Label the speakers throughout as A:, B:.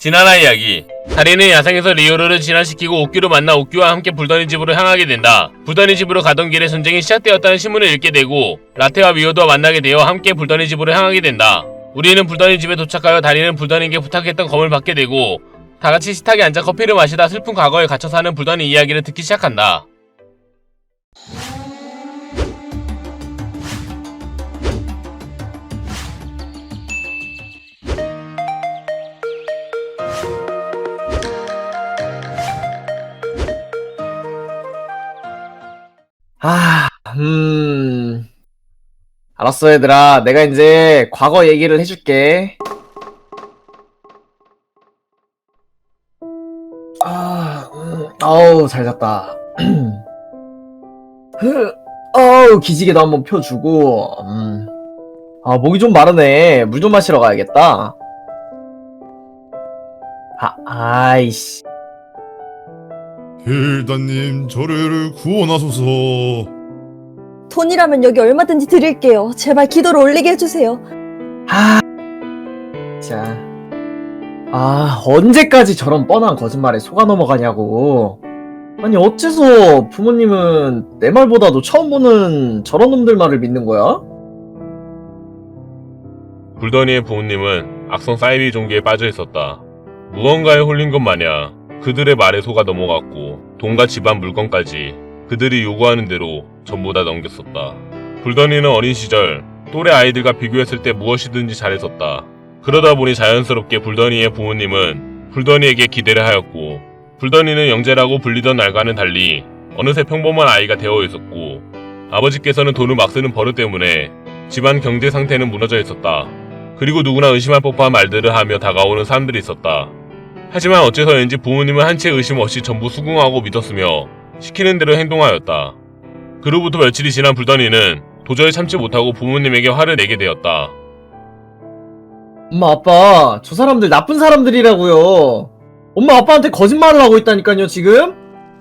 A: 지나라 이야기. 다리는 야생에서 리오르를 진화시키고 옥규를 만나 옥규와 함께 불더니 집으로 향하게 된다. 불더니 집으로 가던 길에 전쟁이 시작되었다는 신문을 읽게 되고 라테와 미오도와 만나게 되어 함께 불더니 집으로 향하게 된다. 우리는 불더니 집에 도착하여 다리는 불더니에게 부탁했던 검을 받게 되고 다 같이 식탁에 앉아 커피를 마시다 슬픈 과거에 갇혀 사는 불더니 이야기를 듣기 시작한다.
B: 아, 음. 알았어, 얘들아. 내가 이제 과거 얘기를 해줄게. 아, 음, 아우, 잘 잤다. 흐, 어우, 기지개도 한번 펴주고, 음. 아, 목이 좀 마르네. 물 좀 마시러 가야겠다. 아, 아이씨.
C: 길다님 저를 구원하소서
D: 돈이라면 여기 얼마든지 드릴게요. 제발 기도를 올리게 해주세요.
B: 아, 자, 아 언제까지 저런 뻔한 거짓말에 속아 넘어가냐고. 아니 어째서 부모님은 내 말보다도 처음 보는 저런 놈들 말을 믿는 거야?
A: 불더니의 부모님은 악성 사이비 종교에 빠져 있었다. 무언가에 홀린 것 마냥 그들의 말에 속아 넘어갔고 돈과 집안 물건까지 그들이 요구하는 대로 전부 다 넘겼었다. 불더니는 어린 시절 또래 아이들과 비교했을 때 무엇이든지 잘했었다. 그러다 보니 자연스럽게 불더니의 부모님은 불더니에게 기대를 하였고 불더니는 영재라고 불리던 날과는 달리 어느새 평범한 아이가 되어 있었고 아버지께서는 돈을 막 쓰는 버릇 때문에 집안 경제 상태는 무너져 있었다. 그리고 누구나 의심할 법한 말들을 하며 다가오는 사람들이 있었다. 하지만 어째서인지 부모님은 한채 의심 없이 전부 수긍하고 믿었으며 시키는 대로 행동하였다. 그로부터 며칠이 지난 불더니는 도저히 참지 못하고 부모님에게 화를 내게 되었다.
B: 엄마 아빠 저 사람들 나쁜 사람들이라고요. 엄마 아빠한테 거짓말을 하고 있다니까요 지금.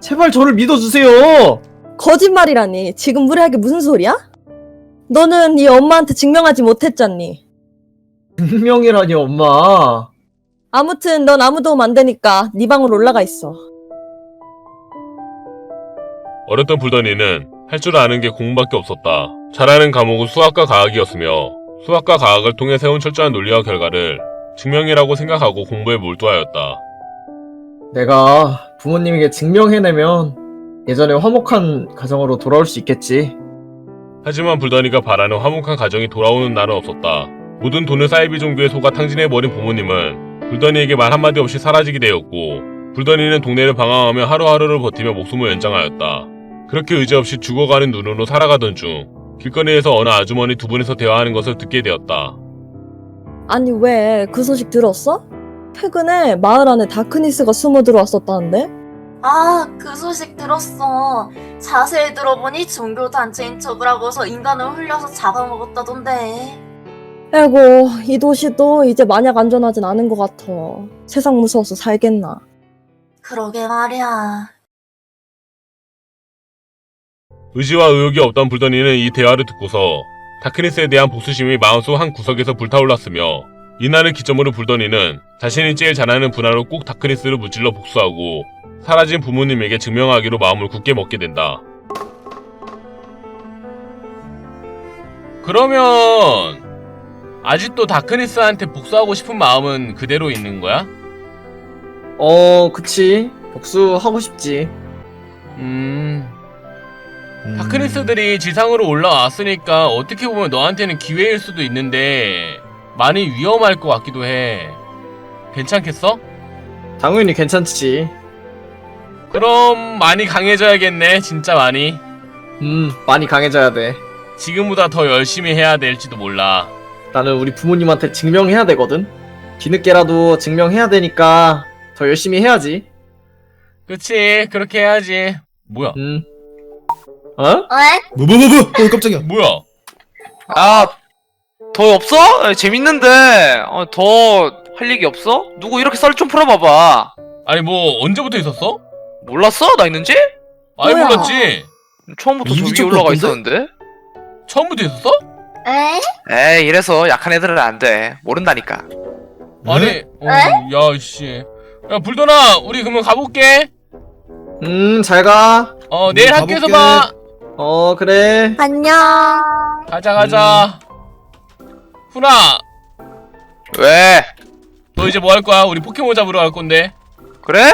B: 제발 저를 믿어주세요.
D: 거짓말이라니. 지금 무례하게 무슨 소리야? 너는 네 엄마한테 증명하지 못했잖니.
B: 분명이라니 엄마.
D: 아무튼 넌 아무 도움 안 되니까 네 방으로 올라가 있어.
A: 어렸던 불더니는 할 줄 아는 게 공부밖에 없었다. 잘하는 과목은 수학과 과학이었으며 수학과 과학을 통해 세운 철저한 논리와 결과를 증명이라고 생각하고 공부에 몰두하였다.
B: 내가 부모님에게 증명해내면 예전에 화목한 가정으로 돌아올 수 있겠지.
A: 하지만 불더니가 바라는 화목한 가정이 돌아오는 날은 없었다. 모든 돈을 사이비 종교에 속아 탕진해버린 부모님은 불더니에게 말 한마디 없이 사라지게 되었고 불더니는 동네를 방황하며 하루하루를 버티며 목숨을 연장하였다. 그렇게 의지없이 죽어가는 눈으로 살아가던 중 길거리에서 어느 아주머니 두 분이서 대화하는 것을 듣게 되었다.
D: 아니 왜 그 소식 들었어? 최근에 마을 안에 다크니스가 숨어 들어왔었다는데?
E: 아, 그 소식 들었어. 자세히 들어보니 종교단체인 척을 하고서 인간을 흘려서 잡아먹었다던데.
D: 에고 이 도시도 이제 마냥 안전하진 않은 것 같아. 세상 무서워서 살겠나.
E: 그러게 말이야.
A: 의지와 의욕이 없던 불더니는 이 대화를 듣고서 다크니스에 대한 복수심이 마음속 한 구석에서 불타올랐으며 이날을 기점으로 불더니는 자신이 제일 잘하는 분야로 꼭 다크니스를 무찔러 복수하고 사라진 부모님에게 증명하기로 마음을 굳게 먹게 된다. 그러면 아직도 다크니스한테 복수하고 싶은 마음은 그대로 있는 거야?
B: 어, 그치. 복수하고 싶지.
A: 음... 다크니스들이 지상으로 올라왔으니까 어떻게 보면 너한테는 기회일 수도 있는데 많이 위험할 것 같기도 해. 괜찮겠어?
B: 당연히 괜찮지.
A: 그럼 많이 강해져야겠네, 진짜 많이.
B: 음, 많이 강해져야 돼.
A: 지금보다 더 열심히 해야 될지도 몰라.
B: 나는 우리 부모님한테 증명해야 되거든. 뒤늦게라도 증명해야 되니까 더 열심히 해야지.
A: 그치, 그렇게 해야지. 뭐야?
B: 음. 어?
E: 왜?
C: 뭐뭐뭐뭐 어 깜짝이야
A: 뭐야?
F: 아, 더 없어? 아, 재밌는데. 어, 더할 얘기 없어? 누구 이렇게 썰 좀 풀어봐봐.
A: 아니 뭐 언제부터 있었어?
F: 몰랐어? 나 있는지?
A: 아니
D: 뭐야?
A: 몰랐지.
F: 처음부터
C: 이미
F: 저기
C: 좀
F: 올라가? 있었는데?
A: 처음부터 있었어?
E: 에?
F: 에이, 이래서 약한 애들은 안 돼. 모른다니까.
A: 아니 어, 야 씨 야 불도나 우리 그러면 가볼게
B: 음, 잘 가.
A: 어 내일
C: 음,
A: 학교에서. 봐
B: 어, 그래.
D: 안녕.
A: 가자 가자 훈아
F: 왜?
A: 너 이제 뭐 할 거야 우리 포켓몬 잡으러 갈 건데
F: 그래?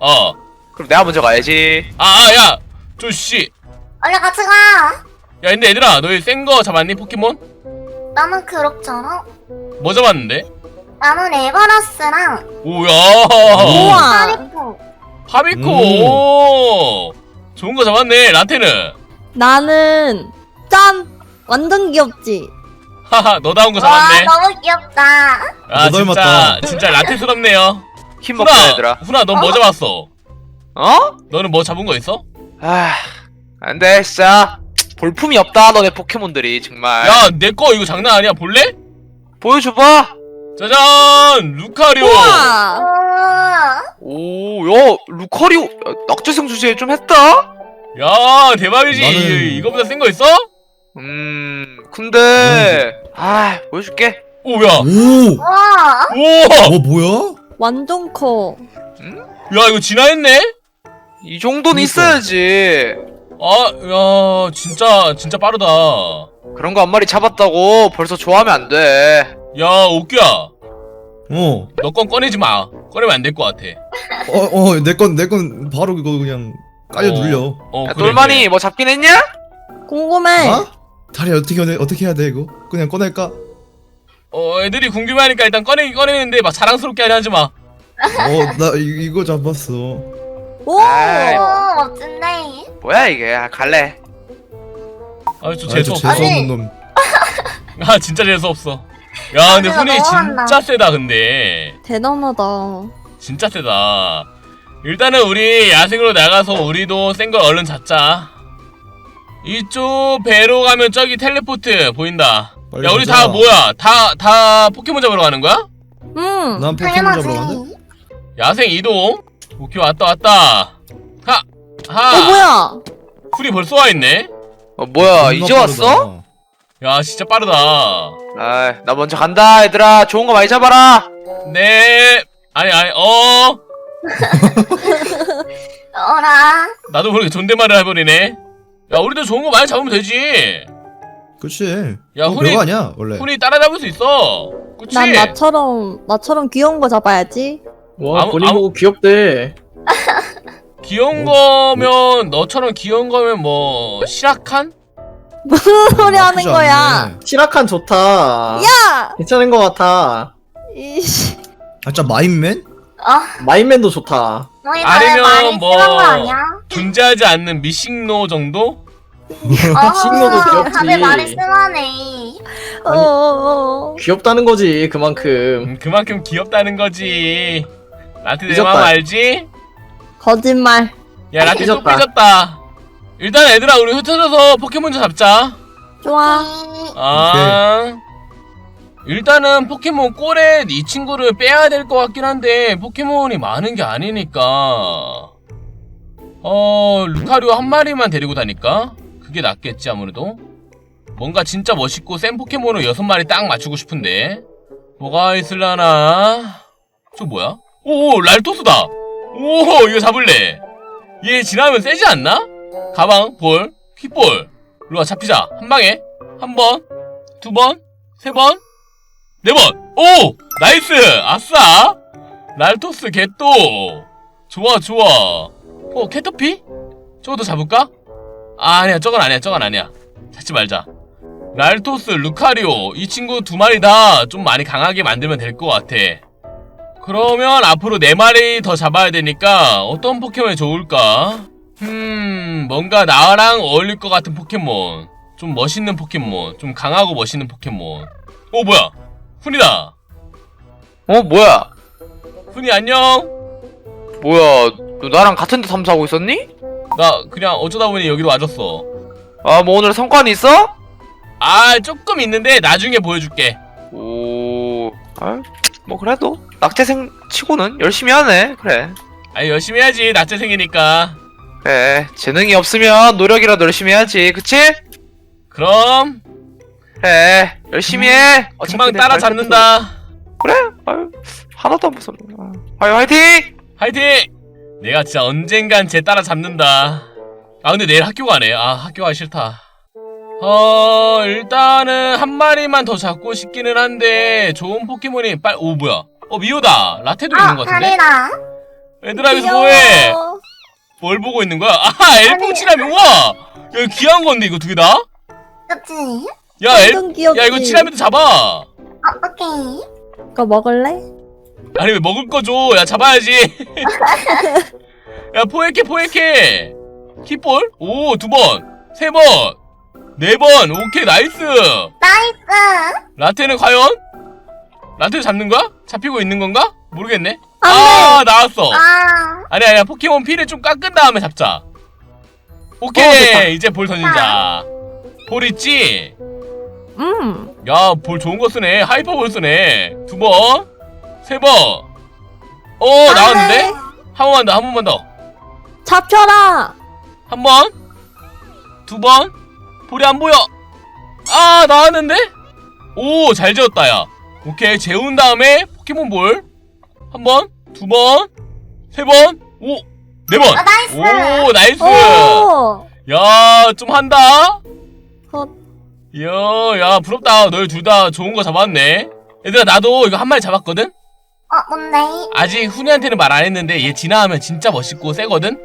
A: 어아야
F: 그럼 내가 먼저 가야지.
A: 조씨
E: 얼른 같이 가.
A: 야 근데 얘들아 너희 센 거 잡았니 포켓몬?
E: 나는 그럭저럭.
A: 뭐 잡았는데?
E: 나는 에버라스랑
A: 오야
D: 우와.
E: 하리포.
A: 파비코
C: 음.
A: 오 좋은 거 잡았네 라테는
D: 나는 짠 완전 귀엽지.
A: 하하 너다운 거
E: 와
A: 잡았네
E: 너무 귀엽다.
A: 아
C: 너
A: 진짜
C: 닮았다.
A: 진짜 라테스럽네요
F: 힘 먹자 얘들아.
A: 훈아 넌 뭐 잡았어?
F: 어?
A: 너는 뭐 잡은 거 있어?
F: 아, 안돼 진짜 볼품이 없다 너네 포켓몬들이 정말.
A: 야 내 거 이거 장난 아니야 볼래?
F: 보여줘봐.
A: 짜잔 루카리오
D: 우와.
E: 우와.
F: 오, 야 루카리오 야, 낙제성 주제 좀 했다.
A: 야 대박이지
C: 나는-
A: 이 거보다 센 거 있어?
F: 음, 근데 아 보여줄게.
A: 오야
C: 오!
E: 우와.
A: 오야
C: 어 뭐야?
D: 완전 커.
A: 이거 진화했네?
F: 이 정도는
C: 그니까.
F: 있어야지.
A: 아 야 진짜 진짜 빠르다
F: 그런 거 한 마리 잡았다고 벌써 좋아하면 안 돼.
A: 야 오규야
C: 어.
A: 너 건 꺼내지 마 꺼내면 안 될 것 같아
C: 어, 어, 내 건, 내 건 바로 이거 그냥 깔려
A: 어.
C: 눌려.
A: 어
F: 야,
A: 그래,
F: 똘마니
A: 그래.
F: 뭐 잡긴 했냐?
D: 궁금해.
C: 어? 다리 어떻게, 해야 돼? 어떻게 해야 돼, 이거? 그냥 꺼낼까?
A: 어 애들이 궁금해하니까 일단 꺼내긴 꺼내는데 막 자랑스럽게 하지 마
C: 어, 나 이, 이거 잡았어.
D: 오.
F: 아이.
E: 오 멋진데.
F: 뭐야 이게? 아, 갈래.
A: 아, 저
C: 아,
A: 재수
C: 저
A: 없어.
C: 재수없는 놈.
A: 아, 진짜 재수 없어. 야, 근데
E: 아,
A: 훈이
E: 너무한다.
A: 진짜 세다, 근데.
D: 대단하다.
A: 진짜 세다. 일단은 우리 야생으로 나가서 우리도 센 걸 얼른 잡자. 이쪽 배로 가면 저기 텔레포트 보인다.
C: 빨리
A: 야, 우리
C: 가자.
A: 다 뭐야? 다, 다 포켓몬 잡으러 가는 거야?
D: 응.
C: 난 포켓몬
E: 당연하지.
C: 잡으러 가는데?
A: 야생 이동. 오케이, 왔다, 왔다. 하! 하!
D: 어 뭐야?
A: 훈이 벌써 와 있네?
F: 어 뭐야 이제
C: 빠르다.
F: 왔어?
A: 야, 진짜 빠르다.
F: 아, 나 먼저 간다 얘들아. 좋은 거 많이 잡아라.
A: 네. 아니, 아니, 어.
E: 어라.
A: 나도 모르게 존댓말을 해버리네. 야, 우리도 좋은 거 많이 잡으면 되지.
C: 그치.
A: 야,
C: 그거
A: 훈이,
C: 별거 아니야, 원래.
A: 훈이 따라잡을 수 있어. 그치?
D: 난 나처럼 나처럼 귀여운 거 잡아야지.
B: 와,
A: 아무-
B: 본인
A: 아무-
B: 보고 귀엽대.
A: 귀여운
C: 뭐,
A: 거면, 너처럼 귀여운 거면 뭐, 시락한?
D: 무슨 소리 하는
C: 나쁘지
D: 거야?
C: 않네.
B: 시라칸 좋다.
D: 야!
B: 괜찮은 것 같아.
D: 이씨.
C: 아, 진짜 마인맨?
E: 어.
B: 마인맨도 좋다.
E: 너희
A: 아니면 뭐-
E: 심한 거 아니야?
A: 존재하지 않는 미식노 정도?
B: 친구도
E: 어,
B: 귀엽지.
E: 다들 말이 심하네.
D: 어, 어. 어.
B: 귀엽다는 거지, 그만큼.
A: 음, 그만큼 귀엽다는 거지. 라테 내
B: 삐졌다.
A: 마음 알지?
D: 거짓말.
A: 야, 라테 또
B: 삐졌다.
A: 삐졌다. 일단 얘들아, 우리 흩어져서 포켓몬 좀 잡자.
D: 좋아.
A: 아. 일단은 포켓몬 꼬렛 이 친구를 빼야 될 것 같긴 한데 포켓몬이 많은 게 아니니까 어 루카리오 한 마리만 데리고 다닐까? 그게 낫겠지 아무래도 뭔가 진짜 멋있고 센 포켓몬을 여섯 마리 딱 맞추고 싶은데 뭐가 있을라나 저 뭐야? 오 랄토스다 오 이거 잡을래 얘 지나면 세지 않나? 가방 볼 킥볼 일로와 잡히자 한 방에 한 번, 두 번, 세 번, 네 번. 오! 나이스! 아싸! 랄토스 개또! 좋아, 좋아. 어, 캐터피? 저것도 잡을까? 아, 아니야, 저건 아니야, 저건 아니야. 찾지 말자. 랄토스, 루카리오, 이 친구 두 마리 다 좀 많이 강하게 만들면 될 것 같아. 그러면 앞으로 네 마리 더 잡아야 되니까 어떤 포켓몬이 좋을까? 음, 뭔가 나랑 어울릴 것 같은 포켓몬. 좀 멋있는 포켓몬. 좀 강하고 멋있는 포켓몬. 오, 뭐야? 훈이다.
F: 어 뭐야?
A: 훈이 안녕.
F: 뭐야? 너 나랑 같은 데 탐사하고 있었니?
A: 나 그냥 어쩌다 보니 여기로 와줬어.
F: 아 뭐 오늘 성과는 있어?
A: 아, 조금 있는데 나중에 보여줄게.
F: 오, 아, 뭐 그래도 낙제생 치고는 열심히 하네. 그래.
A: 아, 열심히 해야지. 낮재생이니까.
F: 그래. 재능이 없으면 노력이라도 열심히 해야지. 그치?
A: 그럼
F: 그래. 열심히 해. 어차피
A: 금방
F: 내
A: 따라잡는다.
F: 그래? 아유 하나도 안 무섭네. 아유 화이팅!
A: 화이팅! 내가 진짜 언젠간 쟤 따라 잡는다. 아 근데 내일 학교 가네. 아 학교 가기 싫다. 어 일단은 한 마리만 더 잡고 싶기는 한데 좋은 포켓몬이 빨. 오 뭐야? 어 미호다. 라테도 있는 것 같은데.
E: 다리라.
A: 얘들아 여기서 뭐해? 뭘 보고 있는 거야? 아 엘풍치라미 우와! 야 이거 귀한 건데 이거 두 개 다?
E: 그치?
A: 야 엘.
D: 완전 귀엽지?
A: 야 이거 치라미도 잡아.
E: 어떡해.
D: 그거 먹을래?
A: 아니 왜 먹을 거 줘? 야 잡아야지. 야 포획해 포획해. 킥볼? 오 두 번, 세 번, 네 번. 오케이 나이스.
E: 나이스.
A: 라테는 과연? 라테 잡는 거야? 잡히고 있는 건가? 모르겠네.
D: 안
A: 아 나왔어.
E: 아.
A: 아니 아니야 포켓몬 피를 좀 깎은 다음에 잡자.
D: 어,
A: 오케이
D: 됐다.
A: 이제 볼 던지자. 볼 있지?
D: 음.
A: 야 볼 좋은 거 쓰네. 하이퍼 볼 쓰네. 두 번, 세 번. 어 나왔는데? 한 번만 더, 한 번만 더.
D: 잡혀라!
A: 한 번, 두 번, 볼이 안 보여. 아, 나왔는데? 오, 잘 지었다, 야. 오케이, 재운 다음에 포켓몬 볼. 한 번, 두 번, 세 번, 오, 네 번.
E: 아, 나이스.
A: 오, 나이스.
D: 오!
A: 야, 좀 한다.
D: 헛.
A: 야, 야, 부럽다. 너희 둘 다 좋은 거 잡았네. 얘들아, 나도 이거 한 마리 잡았거든?
E: 어, 뭔데?
A: 아직 훈이한테는 말 안 했는데 얘 진화하면 진짜 멋있고 세거든?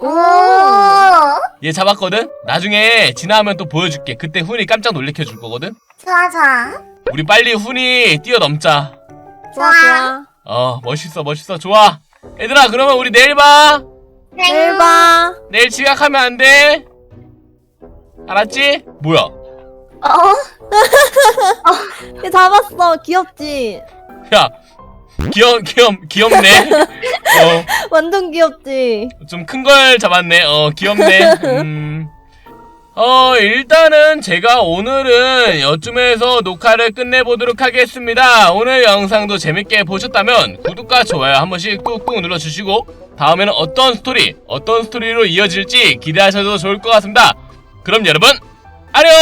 E: 오.
A: 얘 잡았거든? 나중에 진화하면 또 보여줄게. 그때 훈이 깜짝 놀래켜 줄 거거든?
E: 좋아, 좋아.
A: 우리 빨리 훈이 뛰어넘자.
D: 좋아, 좋아.
A: 어, 멋있어, 멋있어. 좋아. 얘들아, 그러면 우리 내일 봐.
D: 내일 봐.
A: 내일 지각하면 안 돼. 알았지? 뭐야?
E: 어?
D: 얘 잡았어. 귀엽지?
A: 야, 귀여, 귀엽, 귀엽네. 어,
D: 완전 귀엽지?
A: 좀 큰 걸 잡았네. 어, 귀엽네. 음. 어, 일단은 제가 오늘은 여쯤에서 녹화를 끝내보도록 하겠습니다. 오늘 영상도 재밌게 보셨다면 구독과 좋아요 한 번씩 꾹꾹 눌러주시고 다음에는 어떤 스토리, 어떤 스토리로 이어질지 기대하셔도 좋을 것 같습니다. 그럼 여러분, 안녕!